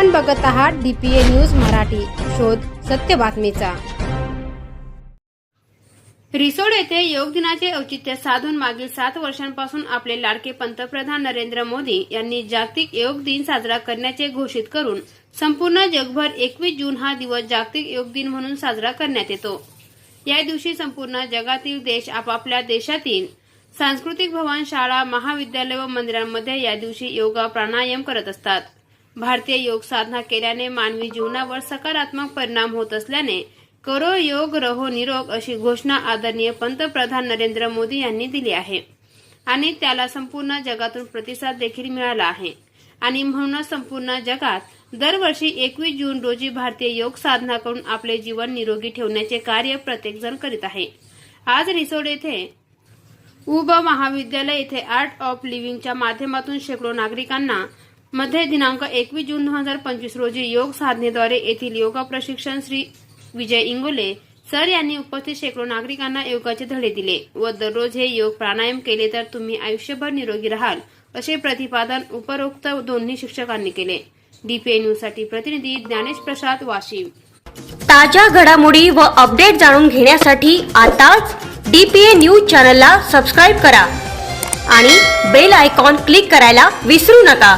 आपण बघत आहात डीपीए न्यूज मराठी. शोध सत्य बातमीचा. रिसोड येथे योग दिनाचे औचित्य साधून मागील सात वर्षांपासून आपले लाडके पंतप्रधान नरेंद्र मोदी यांनी जागतिक योग दिन साजरा करण्याचे घोषित करून संपूर्ण जगभर एकवीस जून हा दिवस जागतिक योग दिन म्हणून साजरा करण्यात येतो. या दिवशी संपूर्ण जगातील देश आपापल्या देशातील सांस्कृतिक भवन शाळा महाविद्यालय व मंदिरांमध्ये या दिवशी योगा प्राणायाम करत असतात. भारतीय योग साधना केल्याने मानवी जीवनावर सकारात्मक परिणाम होत असल्याने करो योग रहो निरोग अशी घोषणा आदरणीय पंतप्रधान नरेंद्र मोदी यांनी दिली आहे. आणि त्याला संपूर्ण जगातून प्रतिसाद देखील मिळाला आहे. आणि म्हणूनच संपूर्ण जगात दरवर्षी एकवीस जून रोजी भारतीय योग साधना करून आपले जीवन निरोगी ठेवण्याचे कार्य प्रत्येकजण करीत आहे. आज रिसोड येथे उब महाविद्यालय येथे आर्ट ऑफ लिव्हिंगच्या माध्यमातून शेकडो नागरिकांना मध्ये दिनांक एकवीस जून दोन हजार पंचवीस रोजी योग साधनेद्वारे येथील योगा प्रशिक्षण श्री विजय इंगोले सर यांनी उपस्थित शेकडो नागरिकांना योगाचे धडे दिले व दररोज हे योग प्राणायाम केले तर तुम्ही आयुष्यभर निरोगी राहाल असे प्रतिपादन उपरोक्त दोन्ही शिक्षकांनी केले. डीपीए न्यूजसाठी प्रतिनिधी ज्ञानेश प्रसाद वाशिम. ताज्या घडामोडी व अपडेट जाणून घेण्यासाठी आताच डी पी ए न्यूज चॅनलला सबस्क्राईब करा आणि बेल आयकॉन क्लिक करायला विसरू नका.